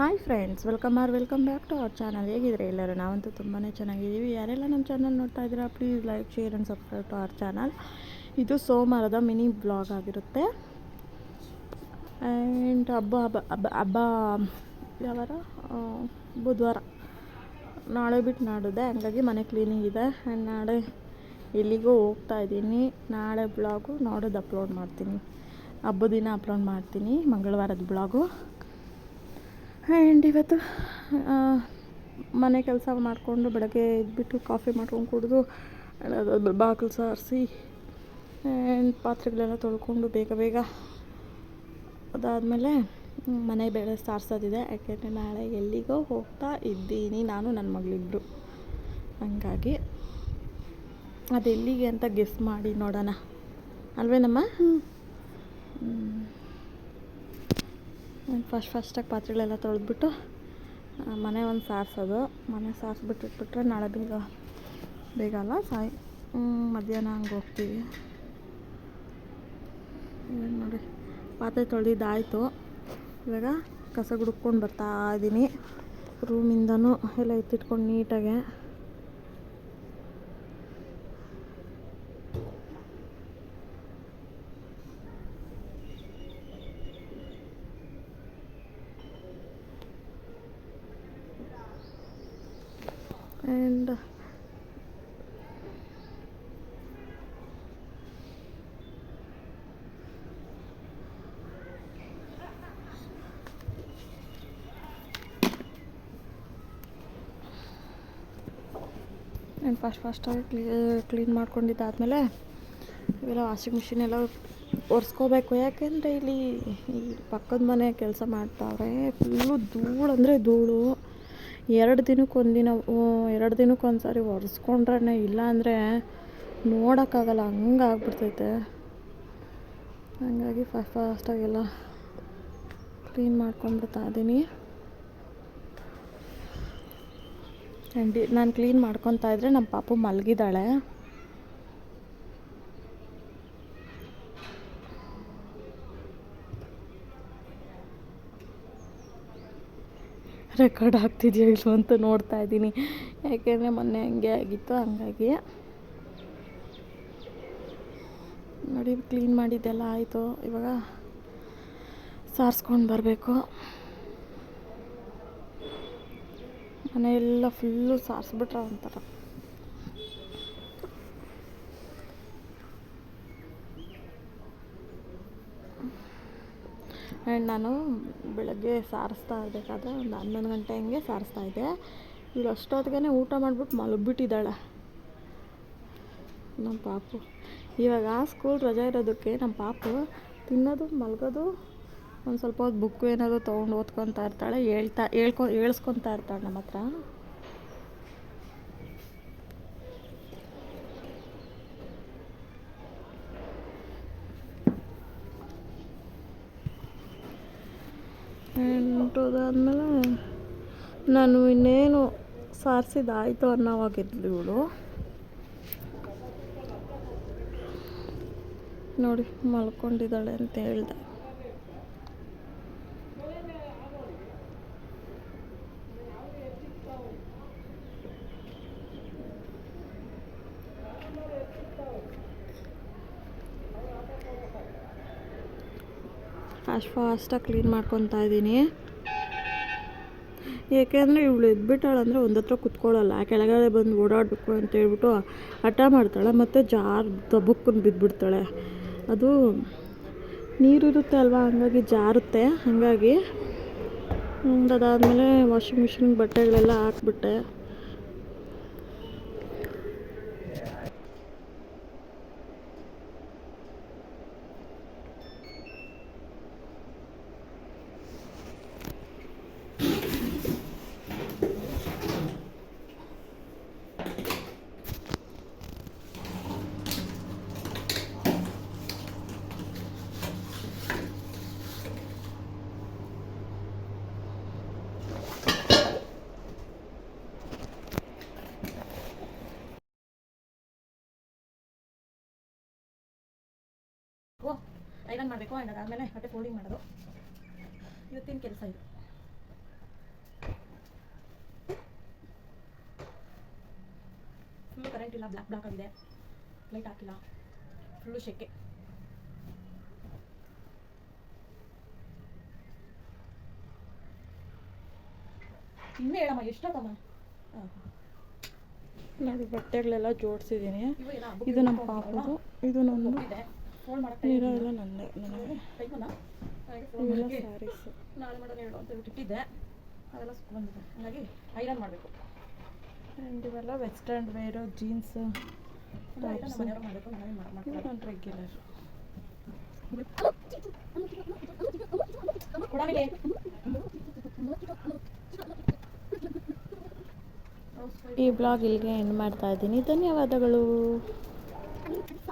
Hi friends, welcome or welcome back to our channel. ಹೇಗಿದ್ರೆ ಎಲ್ಲರೂ? ನಾವಂತೂ ತುಂಬಾ ಚೆನ್ನಾಗಿದ್ದೀವಿ. ಯಾರೆಲ್ಲ ನಮ್ಮ ಚಾನಲ್ ನೋಡ್ತಾ ಇದ್ದೀರಾ please like share and subscribe to our channel. ಇದು ಸೋಮವಾರದ ಮಿನಿ ಬ್ಲಾಗ್ ಆಗಿರುತ್ತೆ. ಆ್ಯಂಡ್ ಹಬ್ಬ ಹಬ್ಬ ಹಬ್ಬ ಹಬ್ಬ ಯಾವಾರ? ಬುಧವಾರ. ನಾಳೆ ಬಿಟ್ಟು ನಾಡಿದೆ. ಹಂಗಾಗಿ ಮನೆ ಕ್ಲೀನಿಂಗ್ ಇದೆ. ಆ್ಯಂಡ್ ನಾಳೆ ಎಲ್ಲಿಗೂ ಹೋಗ್ತಾ ಇದ್ದೀನಿ. ನಾಳೆ ಬ್ಲಾಗು ನೋಡೋದು ಅಪ್ಲೋಡ್ ಮಾಡ್ತೀನಿ. ಹಬ್ಬದ ದಿನ ಅಪ್ಲೋಡ್ ಮಾಡ್ತೀನಿ. ಮಂಗಳವಾರದ ಬ್ಲಾಗು. ಆ್ಯಂಡ್ ಇವತ್ತು ಮನೆ ಕೆಲಸ ಮಾಡಿಕೊಂಡು ಬೆಳಗ್ಗೆ ಎದ್ಬಿಟ್ಟು ಕಾಫಿ ಮಾಡ್ಕೊಂಡು ಕುಡಿದು ಬಾಗಿಲು ಸಾರಿಸಿ ಆ್ಯಂಡ್ ಪಾತ್ರೆಗಳೆಲ್ಲ ತೊಳ್ಕೊಂಡು ಬೇಗ ಬೇಗ ಅದಾದಮೇಲೆ ಮನೆ ಬೇಳೆ ಸಾರಿಸೋದಿದೆ. ಯಾಕೆಂದರೆ ನಾಳೆ ಎಲ್ಲಿಗೋ ಹೋಗ್ತಾ ಇದ್ದೀನಿ ನಾನು ನನ್ನ ಮಗಳಿಬ್ರು. ಹಂಗಾಗಿ ಅದೆಲ್ಲಿಗೆ ಅಂತ ಗೆಸ್ ಮಾಡಿ ನೋಡೋಣ. ಅಲ್ವೇನಮ್ಮ? ಫಸ್ಟ್ ಫಸ್ಟಾಗಿ ಪಾತ್ರೆಗಳೆಲ್ಲ ತೊಳೆದ್ಬಿಟ್ಟು ಮನೆ ಒಂದು ಸಾರಿಸೋದು. ಮನೆ ಇಟ್ಬಿಟ್ರೆ ನಾಳೆ ಬೇಗ ಬೇಗ ಅಲ್ಲ, ಸಾಯ್ ಮಧ್ಯಾಹ್ನ ಹಂಗೆ ಹೋಗ್ತೀವಿ. ಏನು ನೋಡಿ, ಪಾತ್ರೆ ತೊಳೆದಿದ್ದಾಯಿತು. ಇವಾಗ ಕಸ ಗುಡ್ಕೊಂಡು ಬರ್ತಾ ಇದ್ದೀನಿ ರೂಮಿಂದನೂ ಎಲ್ಲ ಎತ್ತಿಟ್ಕೊಂಡು ನೀಟಾಗೆ. ಆ್ಯಂಡ್ ಆ್ಯಂಡ್ ಫಸ್ಟ್ ಫಸ್ಟಾಗಿ ಕ್ಲೀ ಕ್ಲೀನ್ ಮಾಡ್ಕೊಂಡಿದ್ದಾದಮೇಲೆ ಇವೆಲ್ಲ ವಾಷಿಂಗ್ ಮಿಷಿನ್ ಎಲ್ಲ ಒರೆಸ್ಕೋಬೇಕು. ಯಾಕೆಂದರೆ ಇಲ್ಲಿ ಈ ಪಕ್ಕದ ಮನೆ ಕೆಲಸ ಮಾಡ್ತಾವ್ರೆ ಫುಲ್ಲು ಧೂಳು ಅಂದರೆ ಧೂಳು. ಎರಡು ದಿನಕ್ಕೆ ಒಂದಿನ ಎರಡು ದಿನಕ್ಕೆ ಸಾರಿ ಒರೆಸ್ಕೊಂಡ್ರೆ ಇಲ್ಲ ಅಂದರೆ ನೋಡೋಕ್ಕಾಗಲ್ಲ ಹಂಗೆ ಆಗ್ಬಿಡ್ತೈತೆ ಹಂಗಾಗಿ ಫಸ್ಟ್ ಫಾಸ್ಟಾಗೆಲ್ಲ ಕ್ಲೀನ್ ಮಾಡ್ಕೊಂಡ್ಬಿಡ್ತಾ ಇದ್ದೀನಿ ಆ್ಯಂಡ್ ನಾನು ಕ್ಲೀನ್ ಮಾಡ್ಕೊತಾ ಇದ್ದರೆ ನಮ್ಮ ಪಾಪು ಮಲಗಿದ್ದಾಳೆ. ರೆಕಾರ್ಡ್ ಆಗ್ತಿದೆಯೋ ಇಲ್ವೋ ಅಂತ ನೋಡ್ತಾ ಇದ್ದೀನಿ. ಯಾಕೆಂದರೆ ಮೊನ್ನೆ ಹಂಗೆ ಆಗಿತ್ತು, ಹಂಗಾಗಿ. ನೋಡಿ ಕ್ಲೀನ್ ಮಾಡಿದ್ದೆಲ್ಲ ಆಯಿತು. ಇವಾಗ ಸಾರಿಸ್ಕೊಂಡು ಬರಬೇಕು. ಮನೆಯೆಲ್ಲ ಫುಲ್ಲು ಸಾರಿಸ್ಬಿಟ್ರೆ ಒಂಥರ. ನಾನು ಬೆಳಗ್ಗೆ ಸಾರಿಸ್ತಾ ಇರಬೇಕಾದ್ರೆ ಒಂದು ಹನ್ನೊಂದು ಗಂಟೆ ಹಂಗೆ ಸಾರಿಸ್ತಾ ಇದ್ದೆ. ಇವಳು ಅಷ್ಟೊತ್ತಿಗೆ ಊಟ ಮಾಡಿಬಿಟ್ಟು ಮಲಗಿಬಿಟ್ಟಿದ್ದಾಳೆ. ನಮ್ಮ ಪಾಪು. ಇವಾಗ ಸ್ಕೂಲ್ ರಜೆ ಇರೋದಕ್ಕೆ ನಮ್ಮ ಪಾಪು ತಿನ್ನೋದು, ಮಲಗೋದು, ಒಂದು ಸ್ವಲ್ಪ ಹೊತ್ತು ಬುಕ್ ಏನಾದರೂ ತೊಗೊಂಡು ಓದ್ಕೊತಾ ಇರ್ತಾಳೆ, ಹೇಳ್ತಾ ಹೇಳ್ಕೊ ಹೇಳ್ಸ್ಕೊತಾ ಇರ್ತಾಳೆ ನಮ್ಮ ಹತ್ರ. ಅದಾದಮೇಲೆ ನಾನು ಇನ್ನೇನು ಸಾರಿಸಿದಾಯಿತು ಅನ್ನೋವಾಗಿದ್ಲು ಇವಳು. ನೋಡಿ, ಮಲ್ಕೊಂಡಿದ್ದಾಳೆ ಅಂತ ಹೇಳ್ದೆ. ಅಷ್ಟು ಫಾಸ್ಟಾಗಿ ಕ್ಲೀನ್ ಮಾಡ್ಕೊತಾ ಇದ್ದೀನಿ. ಏಕೆಂದರೆ ಇವಳು ಎದ್ಬಿಟ್ಟಾಳಂದರೆ ಒಂದು ಹತ್ರ ಕುತ್ಕೊಳ್ಳಲ್ಲ ಕೆಳಗಡೆ ಬಂದು ಓಡಾಡಬೇಕು ಅಂತ ಹೇಳ್ಬಿಟ್ಟು ಹಠ ಮಾಡ್ತಾಳೆ. ಮತ್ತು ಜಾರ್ ದಬ್ಬಕ್ಕನ್ನು ಬಿದ್ದುಬಿಡ್ತಾಳೆ ಅದು ನೀರು ಇರುತ್ತೆ ಅಲ್ವಾ? ಹಂಗಾಗಿ ಜಾರುತ್ತೆ. ಹಾಗಾಗಿ ಅದಾದಮೇಲೆ ವಾಷಿಂಗ್ ಮಿಷಿನ್ಗೆ ಬಟ್ಟೆಗಳೆಲ್ಲ ಹಾಕ್ಬಿಟ್ಟೆ. ಏನೇನು ಮಾಡಬೇಕು ಆ್ಯಂಡ್ ಅದಾದಮೇಲೆ ಮತ್ತೆ ಫೋಲ್ಡಿಂಗ್ ಮಾಡೋದು. ಇವತ್ತಿನ ಕೆಲಸ ಇದು. ಫುಲ್ಲು ಕರೆಂಟ್ ಇಲ್ಲ ಬ್ಲಾಕ್ ಬ್ಲಾಕ್ ಆಗಿದೆ. ಲೈಟ್ ಹಾಕಿಲ್ಲ. ಫುಲ್ಲು ಶೆಕೆ ಇನ್ನೂ ಹೇಳಮ್ಮ ಎಷ್ಟೊತ್ತಮ್ಮ ಹಾಂ. ನೋಡಿ ಬಟ್ಟೆಗಳೆಲ್ಲ ಜೋಡಿಸಿದ್ದೀನಿ. ಇದು ನಮ್ಮ ಪಾಪದು. ಇದು ನನ್ನ ನೀರು ನಂದೆ ನನಗೆ. ಇವೆಲ್ಲ ಮಾಡಿ ಸ್ಯಾರೀಸು ನಾಳೆ ಮಾಡೋಣ ಹೇಳು ಅಂತ ಹೇಳ್ಬಿಟ್ಟು ಇಟ್ಟಿದ್ದೆ ಅದೆಲ್ಲ ಬಂದಿದೆ. ಹಾಗಾಗಿ ಐರನ್ ಮಾಡಬೇಕು. ಆ್ಯಂಡ್ ಇವೆಲ್ಲ ವೆಸ್ಟರ್ನ್ ವೇರು ಜೀನ್ಸ್ ನಾನು ರೆಗ್ಯುಲರ್ ಈ ಬ್ಲಾಗ್ ಇಲ್ಲಿಗೆ ಎಂಡ್ ಮಾಡ್ತಾ ಇದ್ದೀನಿ. ಧನ್ಯವಾದಗಳು.